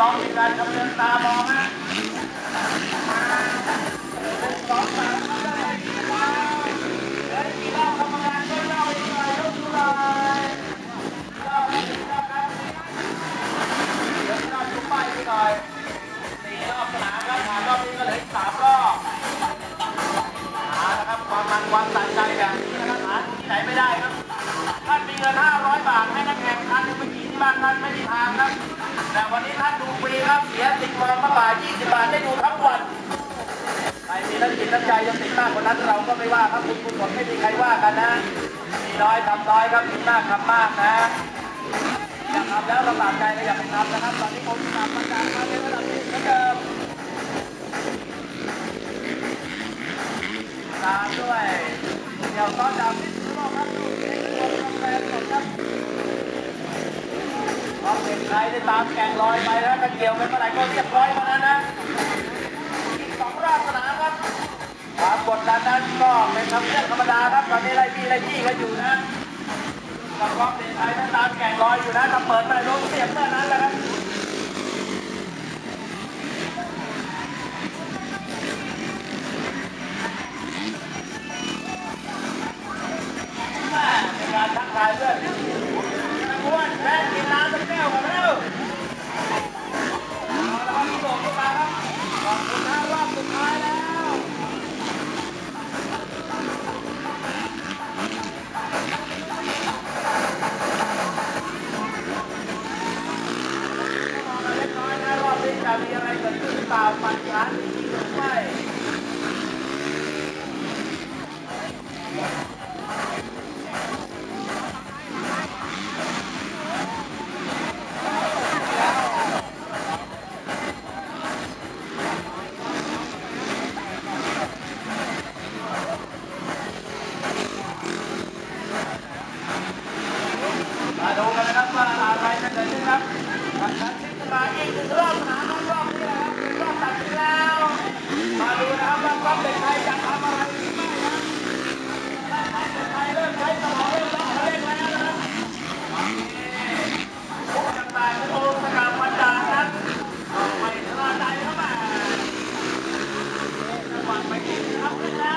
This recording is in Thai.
การกำเนิดตามองฮะหนึ่งสองสามก็ได้กี่รอบเหลือกี่รอบกรรมการช่วยเล่าอีกหน่อยยกมือหน่อยรอบละสี่รอบครับเดี๋ยวรอบทุกป้ายไปหน่อยสี่รอบสนามครับผ่านรอบนี้ก็เหลืออีกสามรอบเอาละครับความมันความสะใจแบบนี้นะครับหาที่ไหนไม่ได้ครับท่านมีเงิน500 บาทให้นักแข่งท่านไปขี่ที่บ้านท่านไม่มีทางครับแต่วันนี้ท่านดูฟรีครับ เสีย สิบวันมาบา20 บาทได้ดูทั้งวันใครมีน้ำจิตน้ำใจจะติดมากกว่านั้นเราก็ไม่ว่าครับคุณกุศลไม่มีใครว่ากันนะ มีน้อยทำน้อยครับมีมากทำมากนะอยากทำแล้วลำบากใจก็อย่าไปทำนะครับ ตอนนี้ผมกลับมาจากมาในระดับที่เหมือนเดิมตามด้วยเดี๋ยวต้อนรับพิษณุโลกครับดูเองรวมกาแฟสดครับพอเป็นใคร ได้ตามแกงลอยไปแล้วถ้าเกียวกันเมื่อไหร่ก็เรียบร้อยเมื่อนั้นนะอีกสองรอบสนามครับความกดดันนั้นก็เป็นธรรมเนียมธรรมดาครับตอนนี้ไล่บี้ไล่บี้กันอยู่นะกับความเป็นไทยนั้นตามแก่งลอยอยู่นะถ้าเปิดไปโดนเสียบเมื่อนั้นแหละครับแม่เป็นการทักทายเพื่อน มีอะไรเกิดขึ้นหรือเปล่าปฏิหามีหรือไม่มาดูกันนะครับว่าอะไรจะเกิดขึ้นครับการทิ้งมาอีกหนึ่งรอบส